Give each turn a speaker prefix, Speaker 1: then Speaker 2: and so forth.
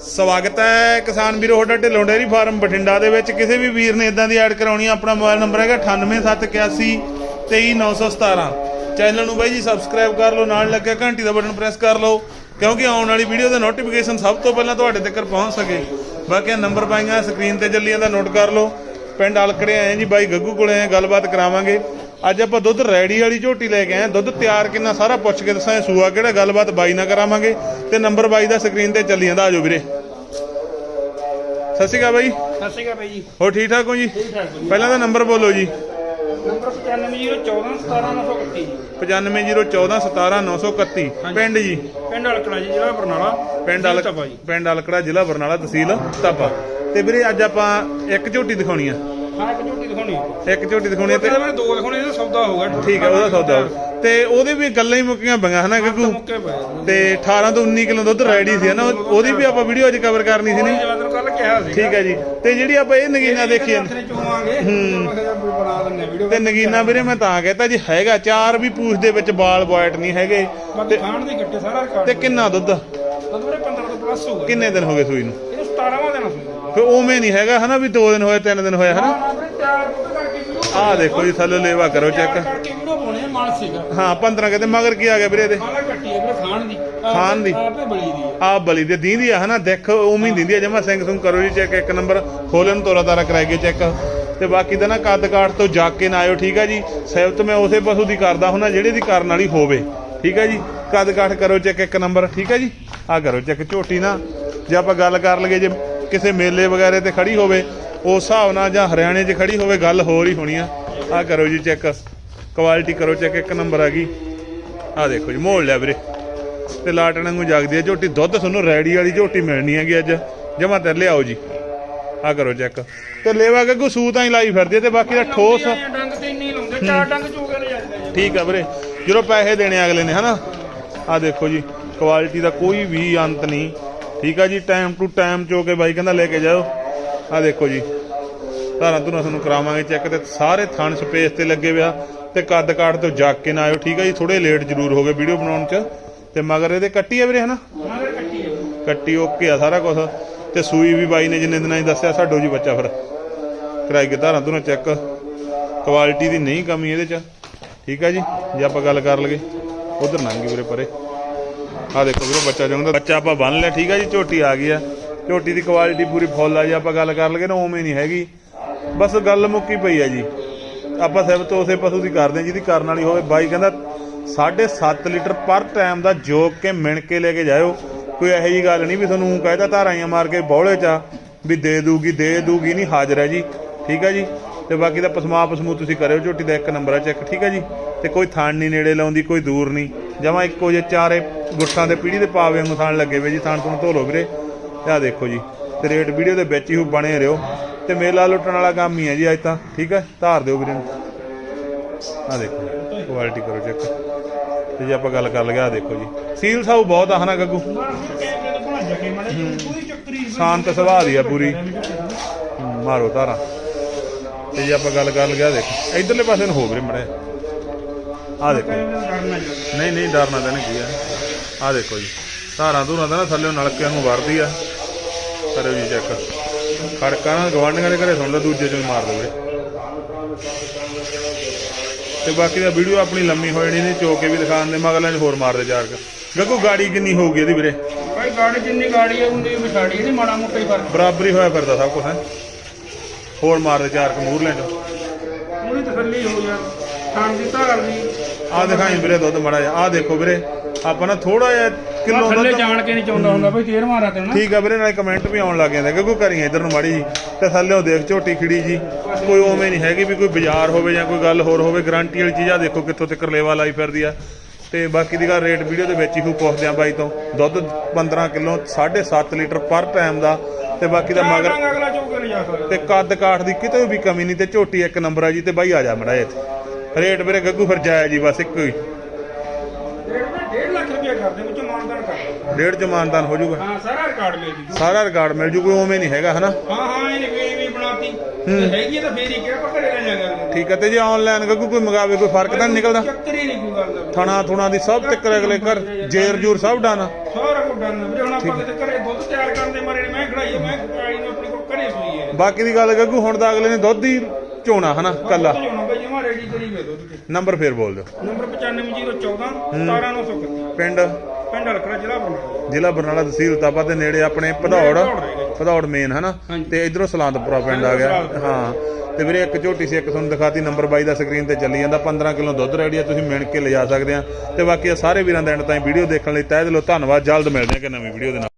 Speaker 1: ਸਵਾਗਤ ਹੈ ਕਿਸਾਨ ਵੀਰੋ, ਤੁਹਾਡਾ ਢਿੱਲੋਂ ਡੇਅਰੀ ਫਾਰਮ ਬਠਿੰਡਾ ਦੇ ਵਿੱਚ। ਕਿਸੇ ਵੀ ਵੀਰ ਨੇ ਇਦਾਂ ਦੀ ਐਡ ਕਰਾਉਣੀ ਆ, ਆਪਣਾ ਮੋਬਾਈਲ ਨੰਬਰ ਹੈਗਾ 98781 23917 ਚੈਨਲ ਨੂੰ ਬਾਈ ਜੀ ਸਬਸਕ੍ਰਾਈਬ ਕਰ ਲਓ, ਨਾਲ ਲੱਗਿਆ ਘੰਟੀ ਦਾ ਬਟਨ ਪ੍ਰੈਸ ਕਰ ਲਓ, ਕਿਉਂਕਿ ਆਉਣ ਵਾਲੀ ਵੀਡੀਓ ਦਾ ਨੋਟੀਫਿਕੇਸ਼ਨ ਸਭ ਤੋਂ ਪਹਿਲਾਂ ਤੁਹਾਡੇ ਤੱਕ ਪਹੁੰਚ ਸਕੇ। ਬਾਕੀ ਨੰਬਰ ਪਾਈਆਂ ਸਕਰੀਨ ਤੇ ਚੱਲੀ ਦਾ ਨੋਟ ਕਰ ਲਓ। ਪਿੰਡ ਅਲਕੜੇ ਆਏ ਜੀ, ਬਾਈ ਗੱਗੂ ਕੋਲੇ ਆਏ ਗੱਲਬਾਤ ਕਰਾਵਾਂਗੇ। ਅੱਜ ਆਪਾਂ ਦੁੱਧ ਰੈਡੀ ਵਾਲੀ ਝੋਟੀ ਲੈ ਕੇ ਆਏ ਹਾਂ। ਦੁੱਧ ਤਿਆਰ ਕਿੰਨਾ ਸਾਰਾ ਪੁੱਛ ਕੇ ਦੱਸਾਂ ਸੂਆ ਕਿਹੜਾ ਗੱਲਬਾਤ ਬਾਈ ਨਾਲ ਕਰਾਵਾਂਗੇ। ਤੇ ਨੰਬਰ ਬਾਈ ਦਾ ਸਕਰੀਨ ਤੇ ਚੱਲੀ ਜਾਂਦਾ ਆਜੋ ਵੀਰੇ। ਸਤਿ ਸ਼੍ਰੀ ਅਕਾਲ ਬਾਈ।
Speaker 2: ਸਤਿ ਸ਼੍ਰੀ ਅਕਾਲ ਬਾਈ ਜੀ।
Speaker 1: ਹੋਰ ਠੀਕ ਠਾਕ ਹੋ ਜੀ?
Speaker 2: ਠੀਕ ਠਾਕ ਬਾਈ
Speaker 1: ਪਹਿਲਾਂ ਤਾਂ ਨੰਬਰ ਬੋਲੋ ਜੀ।
Speaker 2: ਨੰਬਰ 9501417931
Speaker 1: 9501417931 ਪਿੰਡ ਜੀ?
Speaker 2: ਪਿੰਡ ਅਲਕੜਾ ਜੀ ਜ਼ਿਲ੍ਹਾ ਬਰਨਾਲਾ।
Speaker 1: ਪਿੰਡ ਅਲ
Speaker 2: ਤਪਾ ਜੀ।
Speaker 1: ਪਿੰਡ ਅਲਕੜਾ ਜ਼ਿਲ੍ਹਾ ਬਰਨਾਲਾ ਤਹਿਸੀਲ ਤਪਾ ਤੇ ਵੀਰੇ ਅੱਜ ਆਪਾਂ ਇੱਕ ਝੋਟੀ ਦਿਖਾਉਣੀ ਆ।
Speaker 2: ਹਾਂ ਇੱਕ ਝੋਟੀ
Speaker 1: ਇੱਕ ਝੋਟੀ ਦਿਖਾਉਣੀ
Speaker 2: ਤੇ ਮੇਰੇ ਦੋ ਦਿਖਾਉਣੇ ਇਹਦਾ ਸੌਦਾ ਹੋ ਗਿਆ
Speaker 1: ਠੀਕ ਹੈ ਉਹਦਾ ਸੌਦਾ ਹੋਊ। ਤੇ ਉਹਦੇ ਵੀ ਗੱਲਾਂ ਹੀ ਮੁੱਕੀਆਂ ਬੰਗਾ ਹਨਾ ਗੱਗੂ
Speaker 2: ਮੁੱਕੇ ਪਏ
Speaker 1: ਤੇ 18 ਤੋਂ 19 ਕਿਲੋ ਦੁੱਧ ਰੈਡੀ ਸੀ ਨਾ ਉਹ- ਉਹਦੀ ਵੀ ਆਪਾਂ ਵੀਡੀਓ ਅੱਜ ਕਵਰ ਕਰਨੀ ਸੀ
Speaker 2: ਨਹੀਂ? ਕੱਲ ਕਿਹਾ ਸੀ
Speaker 1: ਠੀਕ ਹੈ ਜੀ। ਤੇ ਜਿਹੜੀ ਆਪਾਂ ਇਹ ਨਗੀਨਾ ਦੇਖੀ ਜਾਂਦੇ
Speaker 2: ਨੇ ਚੋਵਾਂਗੇ ਹੂੰ। ਬਣਾ ਦਿੰਨੇ ਵੀਡੀਓ
Speaker 1: ਤੇ ਨਗੀਨਾ ਵੀਰੇ ਮੈਂ ਤਾਂ ਕਹਤਾ ਜੀ ਹੈਗਾ ਚਾਰ ਵੀ ਪੂਛ ਦੇ ਵਿੱਚ ਬਾਲ ਬੋਇਟ ਨਹੀਂ ਹੈਗੇ।
Speaker 2: ਬਾਕੀ ਖਾਣ ਦੀ ਗੱਟੇ ਸਾਰਾ ਰਿਕਾਰਡ
Speaker 1: ਤੇ ਕਿੰਨਾ ਦੁੱਧ?
Speaker 2: ਦੁੱਧ ਵੀਰੇ 15 ਤੋਂ ਪਲੱਸ ਹੋਊਗਾ।
Speaker 1: ਕਿੰਨੇ ਦਿਨ ਹੋ ਗਏ ਸੂਈ ਨੂੰ?
Speaker 2: ਇਹਨੂੰ 17ਵਾਂ ਦੇਣਾ ਸੀ
Speaker 1: ਫਿਰ ਉਵੇਂ ਨਹੀਂ ਹੈਗਾ ਹਨਾ ਵੀ 2 ਦਿਨ ਹੋਏ 3 ਦਿਨ ਹੋਏ ਹਨਾ? ਆਹ ਦੇਖੋ ਜੀ ਥੱਲੇ ਲੇਵਾ ਕਰੋ ਚੈੱਕ
Speaker 2: ਕਰਕੇ ਵੀਡੀਓ ਪਾਉਣੇ ਆ ਮਾਨ ਸੀਗਾ।
Speaker 1: ਹਾਂ 15 ਕਹਿੰਦੇ ਮਗਰ ਕੀ ਆ ਗਿਆ ਵੀਰੇ ਇਹਦੇ?
Speaker 2: ਖਾਣਾ ਕੱਟੀ ਹੈ ਵੀਰੇ ਖਾਣ ਦੀ।
Speaker 1: ਖਾਣ ਦੀ।
Speaker 2: ਆਪੇ ਬਲੀ ਦੀ ਹੈ
Speaker 1: ਆ ਬਲੀ ਦੇ ਦੀਂਦੀ ਆ ਹਨਾ? ਦੇਖ ਉਵੇਂ ਦਿੰਦੀ ਆ ਜਮਾ ਸਿੰਘ ਸੁੰਗ ਕਰੋ ਜੀ ਚੈੱਕ ਇੱਕ ਨੰਬਰ ਖੋਲਣ ਤੋਰਾ ਤਾਰਾ ਕਰਾਈਏ ਚੈੱਕ ਤੇ ਬਾਕੀ ਦਾ ਨਾ ਕੱਦ ਕਾਠ ਤੋਂ ਜਾ ਕੇ ਨਾ ਆਇਓ ਠੀਕ ਆ ਜੀ? ਸਹਿਬਤ ਮੈਂ ਉਸੇ ਪਸ਼ੂ ਦੀ ਕਰਦਾ ਹੁਣਾ ਜਿਹੜੇ ਦੀ ਕਰਨ ਵਾਲੀ ਹੋਵੇ। ਠੀਕ ਆ ਜੀ? ਕੱਦ ਕਾਠ ਕਰੋ ਚੈੱਕ ਇੱਕ ਨੰਬਰ ਠੀਕ ਆ ਜੀ? ਆ ਕਰੋ ਚੈੱਕ ਝੋਟੀ ਨਾ ਜੇ ਆਪਾਂ ਗੱਲ ਕਰ ਲਈਏ ਜੇ ਕਿਸੇ ਮੇਲੇ ਵਗੈਰੇ ਤੇ ਖੜੀ ਹੋਵੇ ਉਸ ਹਿਸਾਬ ਨਾਲ ਜਾਂ ਹਰਿਆਣੇ 'ਚ ਖੜੀ ਹੋਵੇ ਗੱਲ ਹੋਰ ਹੀ ਹੋਣੀ ਆ। ਆ ਕਰੋ ਜੀ ਚੈੱਕ। ਕੁਆਲਿਟੀ ਕਰੋ ਚੈੱਕ ਇੱਕ ਨੰਬਰ ਆ ਗਈ। ਆ ਦੇਖੋ ਜੀ ਮੋੜ ਲਿਆ ਵੀਰੇ। ਤੇ ਲਾਟਣ ਨੂੰ ਜਾਗਦੀ ਹੈ ਝੋਟੀ ਦੁੱਧ ਤੁਹਾਨੂੰ ਰੈਡੀ ਵਾਲੀ ਝੋਟੀ ਮਿਲਣੀ ਹੈਗੀ ਅੱਜ। ਜਮਾ ਤੇ ਲਿਆਓ ਜੀ। ਆ ਕਰੋ ਚੈੱਕ। ਤੇ ਲੇਵਾ ਗੱਗੂ ਸੂ ਤਾਂ ਹੀ ਲਾਈ ਫਿਰਦੀ ਤੇ ਬਾਕੀ ਦਾ ਠੋਸ
Speaker 2: ਡੰਗ ਤੇ ਇੰਨੀ ਲਾਉਂਦੇ ਚਾਰ ਡੰਗ ਚੋਗੇ ਲੈ ਜਾਂਦੇ ਆ।
Speaker 1: ਠੀਕ ਆ ਵੀਰੇ। ਜਦੋਂ ਪੈਸੇ ਦੇਣੇ ਅਗਲੇ ਨੇ ਹਨਾ? ਆ ਦੇਖੋ ਜੀ ਕੁਆਲਿਟੀ ਦਾ ਕੋਈ ਵੀ ਅੰਤ ਨਹੀਂ। ਠੀਕ ਆ ਜੀ ਟਾਈਮ ਟੂ ਟਾਈਮ ਚੋ ਕੇ ਬਾਈ ਕਹਿੰਦਾ ਲੈ ਕੇ ਜਾਓ ਆ ਦੇਖੋ ਜੀ। ਧਾਰਾਂ ਧੁਰਾਂ ਤੁਹਾਨੂੰ ਕਰਾਵਾਂਗੇ ਚੈੱਕ ਤੇ। ਸਾਰੇ ਥਣ ਸਪੇਸ ਤੇ ਲੱਗੇ ਵਿਆ ਤੇ ਕੱਦ ਕਾਠ ਤੋਂ ਜਾ ਕੇ ਨਾ ਆਇਓ ਠੀਕ ਆ ਜੀ? ਥੋੜੇ ਲੇਟ ਜ਼ਰੂਰ ਹੋ ਗਏ ਵੀਡੀਓ ਬਣਾਉਣ ਚ। ਤੇ ਮਗਰ ਇਹਦੇ ਕੱਟੀ ਆ ਵੀਰੇ ਹਨਾ?
Speaker 2: ਕੱਟੀ ਹੈ
Speaker 1: ਕੱਟੀ ਓਕੇ ਆ ਸਾਰਾ ਕੁਝ ਤੇ ਸੂਈ ਵੀ ਬਾਈ ਨੇ ਜਿੰਨੇ ਦਿਨਾਂ 'ਚ ਦੱਸਿਆ ਸਾਡੋ ਜੀ ਬੱਚਾ ਫਿਰ। ਕਰਾਈ ਕੇ ਧਾਰਾਂ ਧੁਰਾਂ ਚੈੱਕ। ਕੁਆਲਿਟੀ ਦੀ ਨਹੀਂ ਕਮੀ ਇਹਦੇ 'ਚ। ਠੀਕ ਆ ਜੀ? ਜੇ ਆਪਾਂ ਗੱਲ ਕਰ ਲਗੇ ਉਧਰ ਨੰਗੀ ਵੀਰੇ ਪਰੇ। ਆ ਦੇਖੋ ਵੀਰੇ ਬੱਚਾ ਜੰਗਦਾ ਬੱਚਾ ਆਪਾਂ ਬੰਨ ਲਿਆ ਠੀਕ ਆ ਜੀ? ਝੋਟੀ ਆ ਗਈ ਆ। ਝੋਟੀ ਦੀ ਕੁਆਲਿਟੀ ਪੂਰੀ ਫੁੱਲ ਆ ਜੀ, ਆਪਾਂ ਗੱਲ ਕਰ ਲਗੇ ਨਾ, ਉਵੇਂ ਨਹੀਂ ਹੈਗੀ। ਬਸ ਗੱਲ ਮੁੱਕੀ ਪਈ ਆ ਜੀ। ਆਪਾਂ ਸਿਫਤ ਉਸੇ ਪਸ਼ੂ ਦੀ ਕਰਦੇ ਆ, ਜਿਹਦੀ ਕਰਨ ਵਾਲੀ ਹੋਵੇ। ਬਾਈ ਕਹਿੰਦਾ 7.5 ਲੀਟਰ ਪਰ ਟਾਈਮ ਦਾ ਜੋਕ ਕੇ ਮਿਣ ਕੇ ਲੈ ਕੇ ਜਾਇਓ। ਕੋਈ ਇਹੋ ਜੀ ਗੱਲ ਨਹੀਂ ਵੀ ਤੁਹਾਨੂੰ ਕਹਿਦਾ ਧਾਰਾਈਆਂ ਮਾਰ ਕੇ ਬੌਲੇ ਚ ਵੀ ਦੇ ਦੂਗੀ ਦੇ ਦੂਗੀ, ਨਹੀਂ ਹਾਜ਼ਰ ਹੈ ਜੀ। ਠੀਕ ਹੈ ਜੀ? ਤੇ ਬਾਕੀ ਦਾ ਪਸਮਾ ਪਸਮੂ ਤੁਸੀਂ ਕਰਿਓ, ਝੋਟੀ ਦਾ ਇੱਕ ਨੰਬਰ ਹੈ ਚੈੱਕ ਠੀਕ ਹੈ ਜੀ? ਤੇ ਕੋਈ ਥਾਣ ਨਹੀਂ ਨੇੜੇ ਲਾਉਂਦੀ, ਕੋਈ ਦੂਰ ਨਹੀਂ। ਜਮਾ ਇੱਕੋ ਜੇ ਚਾਰੇ ਗੁੱਠਾਂ ਦੇ ਪੀੜੀ ਦੇ ਪਾਵੇ ਵਾਂਗੂ ਥਾਣ ਲੱਗੇ ਵੇ ਜੀ ਥਾਣ ਤੋਂ ਧੋ ਲਓ ਵੀਰੇ। ਆਹ ਦੇਖੋ ਜੀ, ਤੇ ਰੇਟ ਵੀਡੀਓ ਦੇ ਵਿੱਚ ਹੀ ਹੋ ਬਣੇ ਰਹੋ। ਤੇ ਮੇਲਾ ਲੁੱਟਣ ਵਾਲਾ ਕੰਮ ਹੀ ਹੈ ਜੀ ਅੱਜ ਤਾਂ, ਠੀਕ ਹੈ? ਧਾਰ ਦਿਓ ਵੀਰੇ ਨੂੰ। ਆ ਦੇਖੋ ਕੁਆਲਿਟੀ ਕਰੋ ਚੈੱਕ ਤੇ ਜੇ ਆਪਾਂ ਗੱਲ ਕਰ ਲਗੇ ਆ ਦੇਖੋ ਜੀ। ਸੀਲ ਸਾਊ ਬਹੁਤ ਆ, ਹਨਾ ਗੱਗੂ? ਸ਼ਾਂਤ ਸੁਭਾਅ ਦੀ ਆ ਪੂਰੀ। ਮਾਰੋ ਧਾਰਾਂ। ਤੇ ਜੇ ਆਪਾਂ ਗੱਲ ਕਰ ਲਗੇ ਆ ਦੇਖੋ, ਇਧਰਲੇ ਪਾਸੇ ਨੂੰ ਹੋ ਵੀਰੇ ਮੜੇ ਆ ਦੇਖੋ। ਨਹੀਂ ਨਹੀਂ, ਡਰਨਾ ਤਾਂ ਨਹੀਂ ਕੀ ਆ। ਆ ਦੇਖੋ ਜੀ, ਧਾਰਾਂ ਧੂਰਾਂ ਦਾ ਨਾ ਥੱਲੇ ਨਲਕਿਆਂ ਨੂੰ ਵਰਦੀ ਆ। ਕਰੋ ਜੀ ਚੈੱਕ ਖੜਕਾ ਨਾ ਗਵਾਂਢੀਆਂ ਦੇ ਘਰੇ ਸੁਣ ਲਓ ਦੂਜੇ ਚੋਂ ਮਾਰ ਦੋ ਵੀਰੇ ਤੇ ਬਾਕੀ ਦਾ ਵੀਡੀਓ ਆਪਣੀ ਲੰਮੀ ਹੋ ਜਾਣੀ ਨਹੀਂ ਚੋਕ ਵੀ ਦਿਖਾਣ ਦੇ ਮਗਲਾਂ 'ਚ ਹੋਰ ਮਾਰਦੇ ਚਾਰ ਕੁ। ਗੱਗੂ ਗਾੜੀ ਕਿੰਨੀ ਹੋਊਗੀ ਇਹਦੀ ਵੀਰੇ?
Speaker 2: ਭਾਈ ਗਾੜੀ ਜਿੰਨੀ ਗਾੜੀ ਹੈ ਉਨੀ ਵਿਛਾੜੀ ਨਹੀਂ ਮਾੜਾ ਮੋਟਾ ਹੀ ਫ਼ਰਕ।
Speaker 1: ਬਰਾਬਰੀ ਹੋਇਆ ਫਿਰਦਾ ਸਭ ਕੁਝ ਹੈ? ਹੋਰ ਮਾਰਦੇ ਚਾਰ ਕੁ ਮੂਰਲੇ 'ਚ।
Speaker 2: ਪੂਰੀ ਤਸੱਲੀ ਹੋ ਜਾ ਖਾਣ ਦੀ ਧਾਰ ਦੀ
Speaker 1: ਆ ਦਿਖਾਈ ਵੀਰੇ ਦੁੱਧ ਮੜਾ ਜਾ ਆ ਦੇਖੋ ਵੀਰੇ। ਆਪਾਂ ਨਾ ਥੋੜਾ ਜਿਹਾ ਕਿਲੋ
Speaker 2: ਥੱਲੇ
Speaker 1: ਦੁੱਧ
Speaker 2: ਜਾਣ ਕੇ ਨਹੀਂ ਚਾਹੁੰਦਾ ਹੁੰਦਾ ਭਾਈ ਤੇਰ ਮਾਰਾ ਤੇ ਨਾ।
Speaker 1: ਠੀਕ ਆ ਵੀਰੇ ਨਾਲੇ ਕਮੈਂਟ ਵੀ ਆਉਣ ਲੱਗ ਜਾਂਦੇ ਕਿਉਂਕਿ ਕਰੀਏ ਇਧਰ ਨੂੰ ਮਾੜੀ ਜੀ। ਤੇ ਥੱਲੇੋਂ ਦੇਖ ਝੋਟੀ ਖਿੜੀ ਜੀ ਕੋਈ ਉਵੇਂ ਨਹੀਂ ਹੈਗੀ ਵੀ ਕੋਈ ਬਾਜ਼ਾਰ ਹੋਵੇ ਜਾਂ ਕੋਈ ਗੱਲ ਹੋਰ ਹੋਵੇ ਗਾਰੰਟੀ ਵਾਲੀ ਚੀਜ਼ ਆ ਦੇਖੋ ਕਿੱਥੋਂ ਤੱਕ ਲੇਵਾ ਲਾਈ ਫਿਰਦੀ ਆ। ਤੇ ਬਾਕੀ ਦੀ ਗੱਲ ਰੇਟ ਵੀਡੀਓ ਦੇ ਵਿੱਚ ਹੀ ਹੂ ਪੁੱਛਦੇ ਆ ਬਾਈ ਤੋਂ। ਦੁੱਧ 15 ਕਿਲੋ 7.5 ਲੀਟਰ ਪਰ ਟਾਈਮ ਦਾ। ਤੇ ਬਾਕੀ ਦਾ ਮਗਰ
Speaker 2: ਰੰਗ ਅਗਲਾ ਚੋਕ ਕੇ ਲਿਜਾ ਸਕਦਾ
Speaker 1: ਤੇ ਕੱਦ ਕਾਠ ਦੀ ਕਿਤੇ ਵੀ ਕਮੀ ਨਹੀਂ ਤੇ ਝੋਟੀ ਇੱਕ ਨੰਬਰ ਆ ਜੀ ਤੇ ਬਾਈ ਆ ਜਾ ਮੜਾ ਇੱਥੇ। ਰੇਟ ਵੀਰੇ ਗੱਗੂ ਫਿਰ ਜਾਇਆ ਜੀ ਬਸ ਇੱਕੋ ਹੀ।
Speaker 2: 1.5 ਲੱਖ ਰੁਪਏ ਕਰਦੇ ਵਿੱਚ ਮਾਨਦਾਨ ਕਰ
Speaker 1: ਡੇਢ ਚ ਮਾਨਦਾਨ ਹੋ ਜਾਊਗਾ
Speaker 2: ਹਾਂ ਸਾਰਾ ਰਿਕਾਰਡ ਲੈ ਜੀ।
Speaker 1: ਸਾਰਾ ਰਿਕਾਰਡ ਮਿਲ ਜੂ ਕੋਈ ਉਵੇਂ ਨਹੀਂ ਹੈਗਾ ਹਨਾ?
Speaker 2: ਹਾਂ ਹਾਂ ਇਹਨੇ ਕੋਈ ਵੀ ਬਣਾਤੀ। ਤੇ ਹੈਗੀ ਤਾਂ ਫੇਰ ਹੀ ਕਿਹਾ ਆਪਾਂ ਘਰੇ ਲੈ ਜਾਗਾ
Speaker 1: ਠੀਕ ਹੈ ਤੇ ਜੇ ਆਨਲਾਈਨ ਗੱਗੂ ਕੋਈ ਮੰਗਾਵੇ ਕੋਈ ਫ਼ਰਕ ਤਾਂ ਨਹੀਂ ਨਿਕਲਦਾ?
Speaker 2: ਚੱਕਰੀ ਨਹੀਂ ਕੋਈ ਗੱਲ ਦਾ।
Speaker 1: ਥਣਾ ਥੁਣਾ ਦੀ ਸਭ ਤੱਕ ਅਗਲੇ ਘਰ ਜੇਰ ਜੂਰ ਸਭ ਡਾਨਾ।
Speaker 2: ਸਾਰਾ ਕੁਝ ਡਨ। ਵੀਰੇ ਹੁਣ ਆਪਾਂ ਕਿਤੇ ਘਰੇ ਦੁੱਧ ਤਿਆਰ ਕਰ ਕਰਨ ਦੇ ਮਾਰੇ ਨੇ ਮੈਂ ਖੜਾਈ ਆ, ਮੈਂ ਖੜਾਈ ਨੂੰ ਆਪਣੇ ਕੋਲ ਘਰੇ ਸੂਈ ਹੈ
Speaker 1: ਬਾਕੀ ਦੀ ਗੱਲ ਗੱਗੂ ਹੁਣ ਤਾਂ ਅਗਲੇ ਨੇ ਦੁੱਧ ਹੀ ਚੋਣਾ ਹਨਾ ਕੱਲਾ।
Speaker 2: ਜਮਾ ਰੈਡੀ ਕਰੀ ਵੇ ਦੁੱਧ ਤੇ।
Speaker 1: ਨੰਬਰ ਫੇਰ ਬੋਲ ਦਿਓ।
Speaker 2: ਨੰਬਰ 95014 17931
Speaker 1: ਪਿੰਡ?
Speaker 2: ਪਿੰਡ ਹਲਕੜਾ ਜ਼ਿਲ੍ਹਾ ਬਰਨਾਲਾ।
Speaker 1: ਜ਼ਿਲ੍ਹਾ ਬਰਨਾਲਾ ਤਹਿਸੀਲ ਉਤਾਪਾ ਦੇ ਨੇੜੇ ਆਪਣੇ ਭਦੌੜ।
Speaker 2: ਭਦੌੜ
Speaker 1: ਮੇਨ ਹਨਾ। ਤੇ ਇਧਰੋਂ ਸਲਾਂਤਪੁਰਾ ਪਿੰਡ ਆ ਗਿਆ। ਹਾਂ। ਤੇ ਵੀਰੇ ਇੱਕ ਝੋਟੀ ਸੀ ਇੱਕ ਤੁਹਾਨੂੰ ਦਿਖਾਤੀ ਨੰਬਰ 22 ਦਾ ਸਕਰੀਨ ਤੇ ਚੱਲੀ ਜਾਂਦਾ। 15 ਕਿਲੋ ਦੁੱਧ ਰੈਡੀ ਆ ਤੁਸੀਂ ਮਿਣ ਕੇ ਲਿਜਾ ਸਕਦੇ ਆ। ਤੇ ਬਾਕੀ ਆ ਸਾਰੇ ਵੀਰਾਂ ਦਾ ਐਂਡ ਤਾਈਂ ਵੀਡੀਓ ਦੇਖਣ ਲਈ ਤਹਿ ਦਿਲੋਂ ਧੰਨਵਾਦ। ਜਲਦ ਮਿਲਦੇ ਆ ਕਿ ਨਵੀਂ ਵੀਡੀਓ ਦੇ ਨਾਲ।